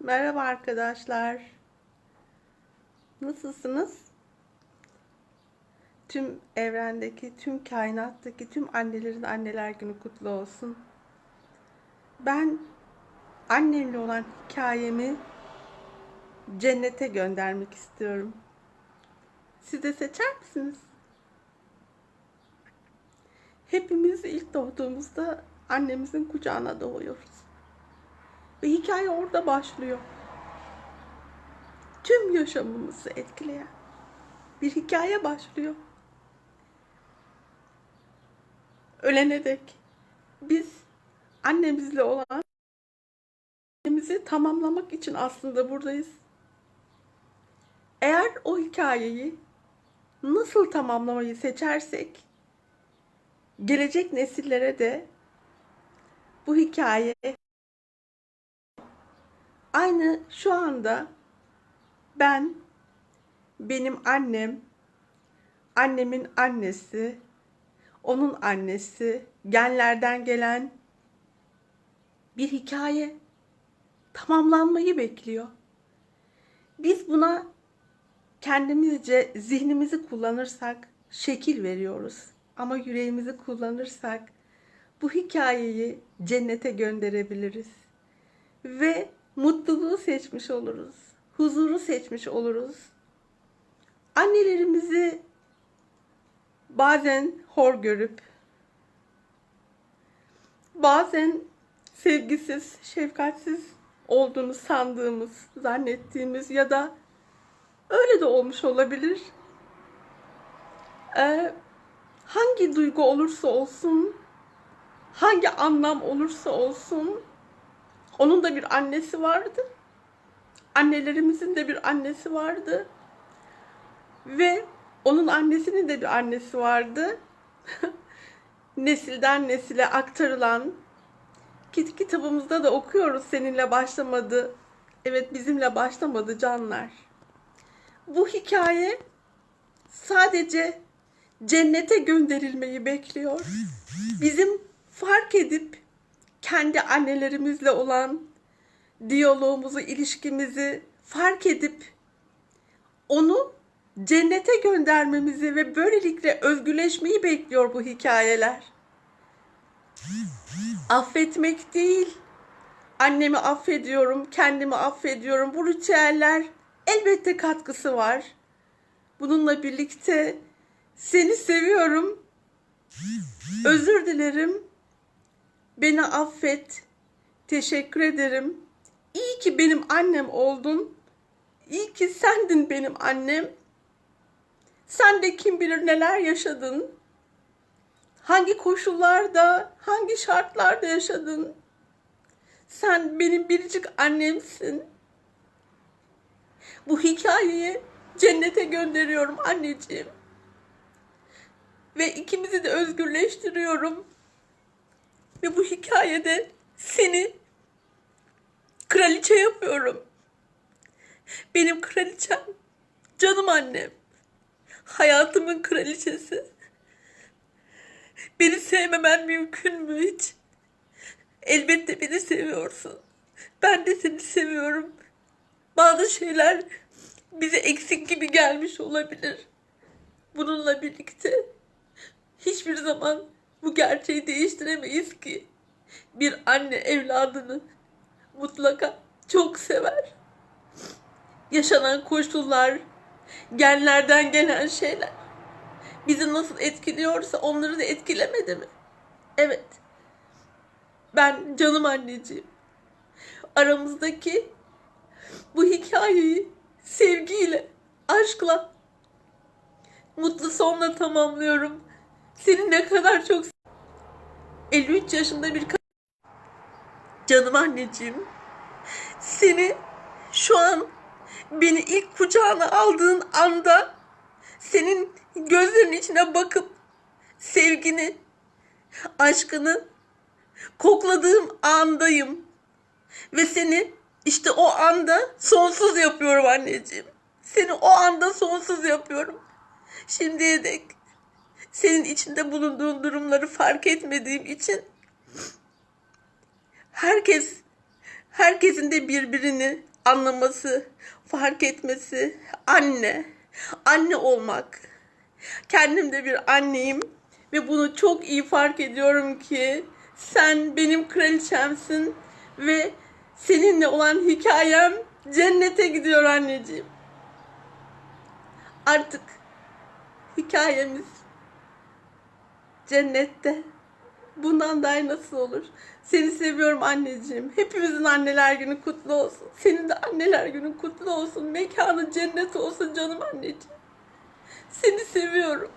Merhaba arkadaşlar. Nasılsınız? Tüm evrendeki, tüm kainattaki tüm annelerin anneler günü kutlu olsun. Ben annemle olan hikayemi cennete göndermek istiyorum. Siz de seçer misiniz? Hepimiz ilk doğduğumuzda annemizin kucağına doğuyoruz. Ve hikaye orada başlıyor. Tüm yaşamımızı etkileyen bir hikaye başlıyor. Ölene dek biz annemizle olan hikayemizi tamamlamak için aslında buradayız. Eğer o hikayeyi nasıl tamamlamayı seçersek gelecek nesillere de bu hikaye aynı şu anda ben, benim annem, annemin annesi, onun annesi, genlerden gelen bir hikaye tamamlanmayı bekliyor. Biz buna kendimizce zihnimizi kullanırsak şekil veriyoruz. Ama yüreğimizi kullanırsak bu hikayeyi cennete gönderebiliriz. Ve mutluluğu seçmiş oluruz. Huzuru seçmiş oluruz. Annelerimizi bazen hor görüp bazen sevgisiz, şefkatsiz olduğunu sandığımız, zannettiğimiz ya da öyle de olmuş olabilir. Ee, hangi duygu olursa olsun, hangi anlam olursa olsun onun da bir annesi vardı. Annelerimizin de bir annesi vardı. Ve onun annesinin de bir annesi vardı. Nesilden nesile aktarılan kit kitabımızda da okuyoruz seninle başlamadı. Evet bizimle başlamadı canlar. Bu hikaye sadece cennete gönderilmeyi bekliyor. Bizim fark edip kendi annelerimizle olan diyalogumuzu, ilişkimizi fark edip onu cennete göndermemizi ve böylelikle özgürleşmeyi bekliyor bu hikayeler. Affetmek değil, annemi affediyorum, kendimi affediyorum. Bu ritüeller elbette katkısı var. Bununla birlikte seni seviyorum, özür dilerim, beni affet, teşekkür ederim. İyi ki benim annem oldun. İyi ki sendin benim annem. Sen de kim bilir neler yaşadın. Hangi koşullarda, hangi şartlarda yaşadın. Sen benim biricik annemsin. Bu hikayeyi cennete gönderiyorum anneciğim. Ve ikimizi de özgürleştiriyorum. Ve bu hikayede seni kraliçe yapıyorum. Benim kraliçem, canım annem. Hayatımın kraliçesi. Beni sevmemen mümkün mü hiç? Elbette beni seviyorsun. Ben de seni seviyorum. Bazı şeyler bize eksik gibi gelmiş olabilir. Bununla birlikte hiçbir zaman bu gerçeği değiştiremeyiz ki. Bir anne evladını mutlaka çok sever. Yaşanan koşullar, genlerden gelen şeyler bizi nasıl etkiliyorsa onları da etkilemedi mi? Evet. Ben canım anneciğim. Aramızdaki bu hikayeyi sevgiyle, aşkla, mutlu sonla tamamlıyorum. Seni ne kadar çok 53 yaşında bir. Canım anneciğim. Seni şu an beni ilk kucağına aldığın anda senin gözlerinin içine bakıp sevgini, aşkını kokladığım andayım. Ve seni işte o anda sonsuz yapıyorum anneciğim. Seni o anda sonsuz yapıyorum. Şimdiye dek senin içinde bulunduğun durumları fark etmediğim için herkes Herkesin de birbirini anlaması, fark etmesi, anne, anne olmak. Kendim de bir anneyim ve bunu çok iyi fark ediyorum ki sen benim kraliçemsin ve seninle olan hikayem cennete gidiyor anneciğim. Artık hikayemiz cennette. Bundan daha nasıl olur? Seni seviyorum anneciğim. Hepimizin anneler günü kutlu olsun. Senin de anneler günün kutlu olsun. Mekanı cennet olsun canım anneciğim. Seni seviyorum.